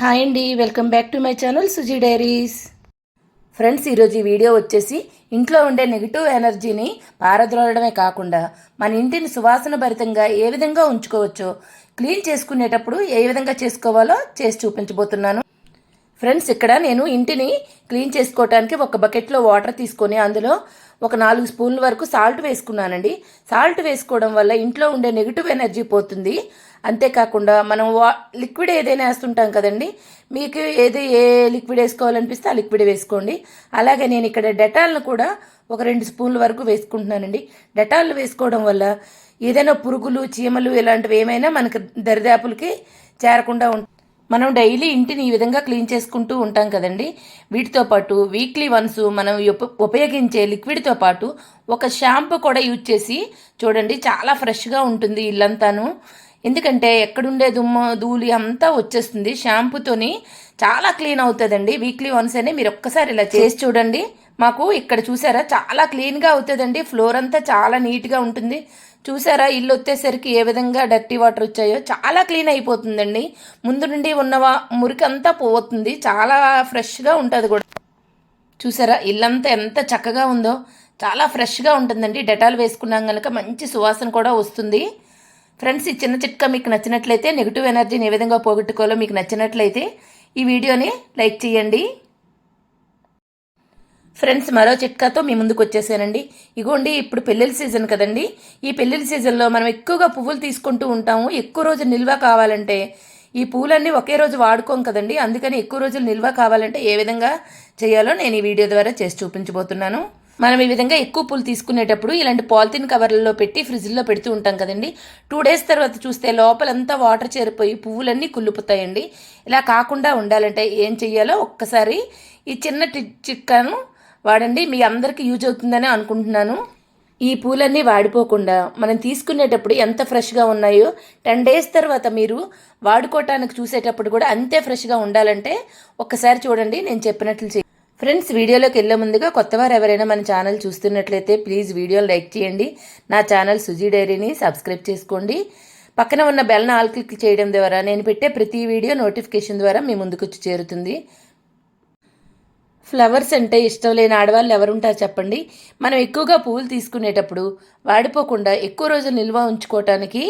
Hi అండి welcome back to my channel Suji diaries. Friends ఈరోజు ఈ వీడియో వచ్చేసి ఇంట్లో ఉండే నెగిటివ్ ఎనర్జీని పారద్రోలడమే కాకుండా మన ఇంటిని సువాసన భరితంగా ఏ విధంగా ఉంచుకోవచ్చో క్లీన్ చేసుకునేటప్పుడు ఏ విధంగా చేసుకోవాలో చేసి చూపించబోతున్నాను. ఫ్రెండ్స్ ఇక్కడ నేను ఇంటిని క్లీన్ చేసుకోవటానికి ఒక బకెట్లో వాటర్ తీసుకొని అందులో ఒక నాలుగు స్పూన్ల వరకు సాల్ట్ వేసుకున్నానండి. సాల్ట్ వేసుకోవడం వల్ల ఇంట్లో ఉండే నెగిటివ్ ఎనర్జీ పోతుంది. అంతేకాకుండా మనం వా లిక్విడ్ ఏదైనా వేస్తుంటాం కదండి. మీకు ఏది ఏ లిక్విడ్ వేసుకోవాలనిపిస్తే ఆ లిక్విడ్ వేసుకోండి. అలాగే నేను ఇక్కడ డెటాల్ను కూడా ఒక రెండు స్పూన్ల వరకు వేసుకుంటున్నానండి. డెటాల్ వేసుకోవడం వల్ల ఏదైనా పురుగులు చీమలు ఇలాంటివి ఏమైనా మనకు దరిదాపులకి చేరకుండా ఉంటుంది మనం డైలీ ఇంటిని ఈ విధంగా క్లీన్ చేసుకుంటూ ఉంటాం కదండి. వీటితో పాటు వీక్లీ వన్స్ మనం ఉపయోగించే లిక్విడ్తో పాటు ఒక షాంపూ కూడా యూజ్ చేసి చూడండి చాలా ఫ్రెష్గా ఉంటుంది ఇల్లంతాను. ఎందుకంటే ఎక్కడుండే దుమ్ము ధూళి అంతా వచ్చేస్తుంది. షాంపూతోని చాలా క్లీన్ అవుతుందండి. వీక్లీ వన్స్ అని మీరు ఒక్కసారి ఇలా చేసి చూడండి. మాకు ఇక్కడ చూసారా? చాలా క్లీన్గా అవుతుందండి. ఫ్లోర్ అంతా చాలా నీట్గా ఉంటుంది. చూసారా? ఇల్లు వచ్చేసరికి ఏ విధంగా డర్టీ వాటర్ వచ్చాయో? చాలా క్లీన్ అయిపోతుందండి. ముందు నుండి ఉన్న మురికి అంతా పోతుంది. చాలా ఫ్రెష్గా ఉంటుంది కూడా. చూసారా? ఇల్లంతా ఎంత చక్కగా ఉందో. చాలా ఫ్రెష్గా ఉంటుందండి. డెటాల్ వేసుకున్నాం కనుక మంచి సువాసన కూడా వస్తుంది. ఫ్రెండ్స్ ఈ చిన్న చిట్కా మీకు నచ్చినట్లయితే నెగిటివ్ ఎనర్జీని ఏ విధంగా పోగొట్టుకోవాలో మీకు నచ్చినట్లయితే ఈ వీడియోని లైక్ చేయండి. ఫ్రెండ్స్ మరో చిట్కాతో మీ ముందుకు వచ్చేసానండి. ఇగోండి ఇప్పుడు పెళ్ళిళ్ళ సీజన్ కదండి. ఈ పెళ్ళిళ్ళ సీజన్లో మనం ఎక్కువగా పువ్వులు తీసుకుంటూ ఉంటాము. ఎక్కువ రోజు నిల్వ కావాలంటే ఈ పూలన్నీ ఒకే రోజు వాడుకోం కదండి. అందుకని ఎక్కువ రోజులు నిల్వ కావాలంటే ఏ విధంగా చేయాలో నేను ఈ వీడియో ద్వారా చేసి చూపించబోతున్నాను. మనం ఈ విధంగా ఎక్కువ పూలు తీసుకునేటప్పుడు ఇలాంటి పాలిథిన్ కవర్లలో పెట్టి ఫ్రిడ్జ్లో పెడుతూ ఉంటాం కదండి. టూ డేస్ తర్వాత చూస్తే లోపలంతా వాటర్ చేరిపోయి పువ్వులన్నీ కుళ్ళిపోతాయండి. ఇలా కాకుండా ఉండాలంటే ఏం చెయ్యాలో ఒక్కసారి ఈ చిన్న చిట్కాను వాడండి మీ అందరికీ యూజ్ అవుతుందని అనుకుంటున్నాను. ఈ పూలన్నీ వాడిపోకుండా మనం తీసుకునేటప్పుడు ఎంత ఫ్రెష్గా ఉన్నాయో టెన్ డేస్ తర్వాత మీరు వాడుకోవటానికి చూసేటప్పుడు కూడా అంతే ఫ్రెష్గా ఉండాలంటే ఒక్కసారి చూడండి నేను చెప్పినట్లు చేయండి ఫ్రెండ్స్ వీడియోలోకి వెళ్ళే ముందుగా కొత్తవారు ఎవరైనా మన ఛానల్ చూస్తున్నట్లయితే ప్లీజ్ వీడియోలు లైక్ చేయండి. నా ఛానల్ సుజీ డైరీని సబ్స్క్రైబ్ చేసుకోండి. పక్కన ఉన్న బెల్ని ఆల్ క్లిక్ చేయడం ద్వారా నేను పెట్టే ప్రతి వీడియో నోటిఫికేషన్ ద్వారా మీ ముందుకు వచ్చి చేరుతుంది. ఫ్లవర్స్ అంటే ఇష్టం లేని ఆడవాళ్ళు ఎవరుంటారు చెప్పండి? మనం ఎక్కువగా పువ్వులు తీసుకునేటప్పుడు వాడిపోకుండా ఎక్కువ రోజులు నిల్వ ఉంచుకోవటానికి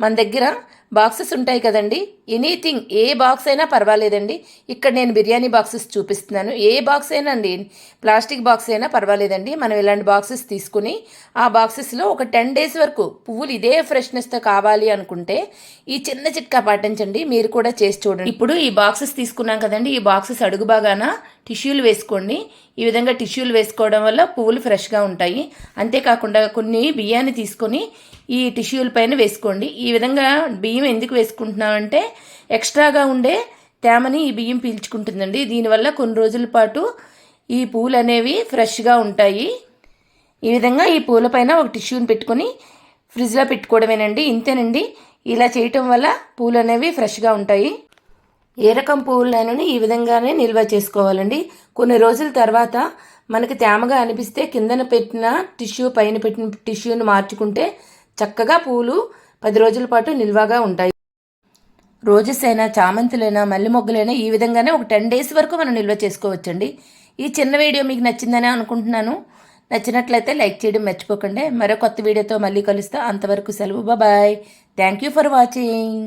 మన దగ్గర బాక్సెస్ ఉంటాయి కదండి. ఎనీథింగ్ ఏ బాక్స్ అయినా పర్వాలేదండి. ఇక్కడ నేను బిర్యానీ బాక్సెస్ చూపిస్తున్నాను. ఏ బాక్స్ అయినా అండి ప్లాస్టిక్ బాక్స్ అయినా పర్వాలేదండి. మనం ఇలాంటి బాక్సెస్ తీసుకుని ఆ బాక్సెస్లో ఒక టెన్ డేస్ వరకు పువ్వులు ఇదే ఫ్రెష్నెస్తో కావాలి అనుకుంటే ఈ చిన్న చిట్కా పాటించండి. మీరు కూడా చేసి చూడండి. ఇప్పుడు ఈ బాక్సెస్ తీసుకున్నాం కదండి. ఈ బాక్సెస్ అడుగు బాగాన టిష్యూలు వేసుకోండి. ఈ విధంగా టిష్యూలు వేసుకోవడం వల్ల పువ్వులు ఫ్రెష్గా ఉంటాయి. అంతేకాకుండా కొన్ని బియ్యాన్ని తీసుకొని ఈ టిష్యూల పైన వేసుకోండి. ఈ విధంగా బియ్యం ఎందుకు వేసుకుంటున్నామంటే ఎక్స్ట్రాగా ఉండే తేమని ఈ బియ్యం పీల్చుకుంటుందండి. దీనివల్ల కొన్ని రోజుల పాటు ఈ పూలు అనేవి ఫ్రెష్గా ఉంటాయి. ఈ విధంగా ఈ పూలపైన ఒక టిష్యూని పెట్టుకొని ఫ్రిడ్జ్లో పెట్టుకోవడమేనండి. ఇంతేనండి. ఇలా చేయటం వల్ల పూలు అనేవి ఫ్రెష్గా ఉంటాయి. ఏ రకం పువ్వులైనా ఈ విధంగానే నిల్వ చేసుకోవాలండి. కొన్ని రోజుల తర్వాత మనకి తేమగా అనిపిస్తే కిందన పెట్టిన టిష్యూ పైన పెట్టిన టిష్యూని మార్చుకుంటే చక్కగా పూలు పది రోజుల పాటు నిల్వగా ఉంటాయి. రోజెస్ అయినా చామంతులైనా మల్లె మొగ్గలైనా ఈ విధంగానే ఒక టెన్ డేస్ వరకు మనం నిల్వ చేసుకోవచ్చండి. ఈ చిన్న వీడియో మీకు నచ్చిందని అనుకుంటున్నాను. నచ్చినట్లయితే లైక్ చేయడం మర్చిపోకండి. మరో కొత్త వీడియోతో మళ్ళీ కలుస్తా. అంతవరకు సెలవు. Bye thank you for watching